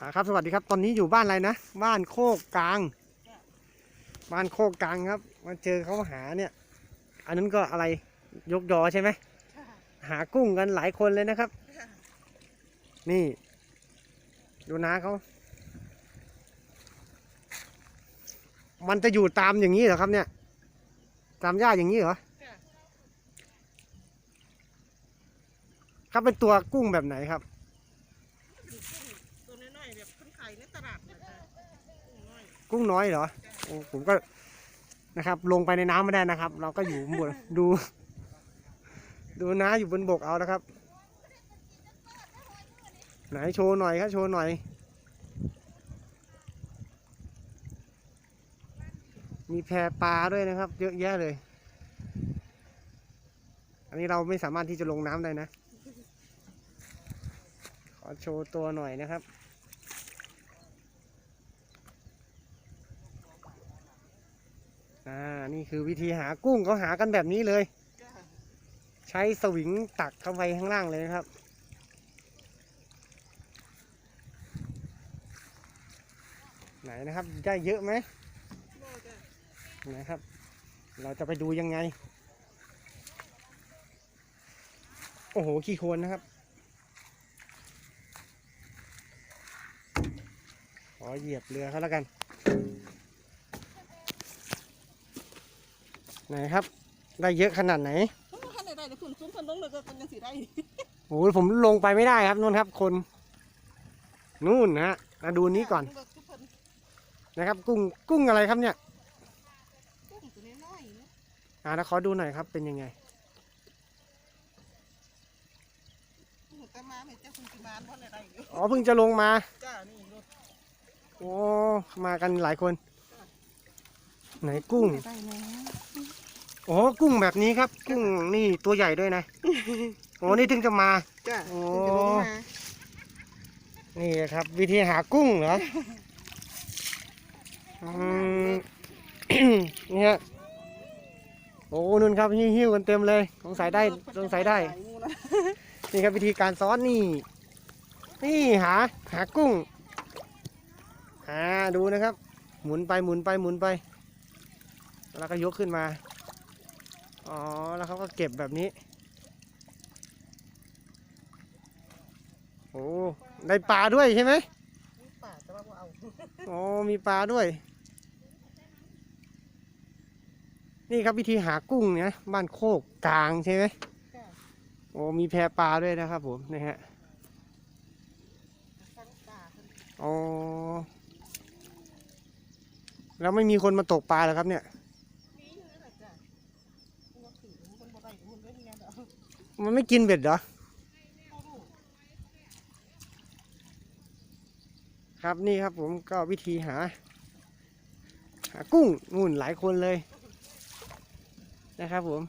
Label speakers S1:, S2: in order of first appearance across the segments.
S1: อ่าครับสวัสดีครับตอนนี้อยู่บ้านอะไรนะ บ้านโคกกลาง บ้านโคกกลางครับ มาเจอเขาหาเนี่ย อันนั้นก็อะไรยกยอใช่ไหมหากุ้งกันหลายคนเลยนะครับ นี่ ดูนาเขา มันจะอยู่ตามอย่างนี้เหรอครับเนี่ย ตามหญ้าอย่างนี้เหรอ
S2: ค่ะ
S1: ครับเป็นตัวกุ้งแบบไหนครับ
S2: ตัวน้อยๆแบบคนขายในตลาดนะจ๊ะตัวน้อย
S1: กุ้งน้อยเหรอโอ้ผมก็นะครับ ลงไปในน้ำไม่ได้นะครับ เราก็อยู่บนดู ดูน้าอยู่บนบกเอานะครับ ไหนโชว์หน่อยครับโชว์หน่อยมีแพปลาด้วยนะครับ เยอะแยะเลย อันนี้เราไม่สามารถที่จะลงน้ำได้นะ ขอโชว์ตัวหน่อยนะครับ อ่า นี่คือวิธีหากุ้งเขาหากันแบบนี้เลย ใช้สวิงตักเข้าไปข้างล่างเลยนะครับ ไหนนะครับได้เยอะไหม
S2: โม่จ้ะ
S1: ครับ เราจะไปดูยังไง โอ้โห ขี้โคลนนะครับ ขอเหยียบเรือเขาแล้วกัน ไหนครับ ได้เยอะขนาดไหน
S2: ท่านใดๆเดี๋ยวคุณซุ้มคนลงเลยก็เป็นยังสีได้
S1: โอ้โหผมลงไปไม่ได้ครับนู่นครับ คน นู่นนะฮะมาดูนี้ก่อน
S2: นะ
S1: ครับ กุ้งกุ้งอะไรครับเนี่ย
S2: กุ้งตัวน้อยๆนะ
S1: อ่าแล้วขอดูหน่อยครับ เป็นยังไง
S2: กุ้งแต่มาเนี่ยเจ้าคุณกิมานเพราะอะไรอยู่
S1: อ๋อเพิ่งจะลงมา
S2: จ้านี่รถ
S1: โอ้มากันหลายคน ไหนกุ้ง
S2: ได้แล้ว
S1: โอ้กุ้งแบบนี้ครับ กุ้งนี่ตัวใหญ่ด้วยนะโอ้นี่ถึงจะมา
S2: จ้า
S1: โอ้
S2: คุณจะลงมา
S1: นี่ครับ วิธีหากุ้งเหรออืมนี่ฮะโอ้นุ่นครับหิ้วๆกันเต็มเลยสงสัยได้สงสัยได้ นี่ครับวิธีการซ้อนนี่ นี่หาหากุ้งหาดูนะครับ หมุนไปหมุนไปหมุนไป แล้วก็ยกขึ้นมา อ๋อ แล้วเขาก็เก็บแบบนี้ โอ้ได้ปลาด้วยใช่ไหม
S2: นี่ป่าแต่ว่าบ่เอา
S1: อ๋อมีปลาด้วย นี่ครับวิธีหากุ้งเนี่ยบ้านโคกกลางใช่ไหม
S2: จ้า
S1: โอ้มีแพปลาด้วยนะครับผมนะฮะ
S2: ฟังป่าคน
S1: อ๋อแล้วไม่มีคนมาตกปลาเหรอครับเนี่ย
S2: นี้นี่แหละจ้าคุณก็ถือคนบ่ได้คุณได้ยังไงเด้อ
S1: มันไม่กินเบ็ดเหรอ ครับนี่ครับผมก็วิธีหา หากุ้งนู่นหลายคนเลย นะครับผม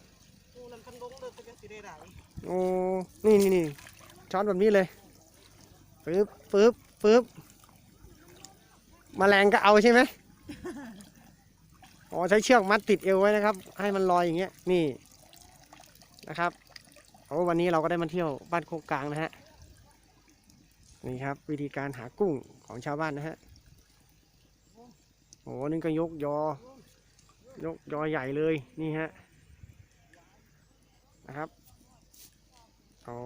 S1: โอ้ นี่นี่นี่ช้อนแบบนี้เลยปึ๊บปึ๊บปึ๊บมแมลงก็เอาใช่ไหมอ๋อใช้เชือกมัดติดเอวไว้นะครับ ให้มันลอยอย่างเงี้ย นี่นะครับ โอ้วันนี้เราก็ได้มาเที่ยวบ้านโคกกลางนะฮะนี่ครับ วิธีการหากุ้งของชาวบ้านนะฮะโอ้นี่ก็ยกยอยกยอใหญ่เลยนี่ฮะนะครับโอ๋อ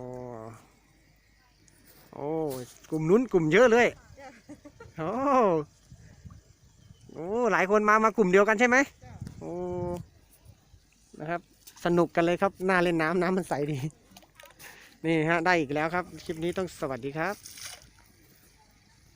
S1: โอ้กลุ่มนู้นกลุ่มเยอะเลยโอ้โอ้หลายคนมามากลุ่มเดียวกันใช่ไหมโอ้ นะครับ สนุกกันเลยครับน่าเล่นน้ำน้ำมันใสดี นี่ฮะได้อีกแล้วครับ คลิปนี้ต้องสวัสดีครับ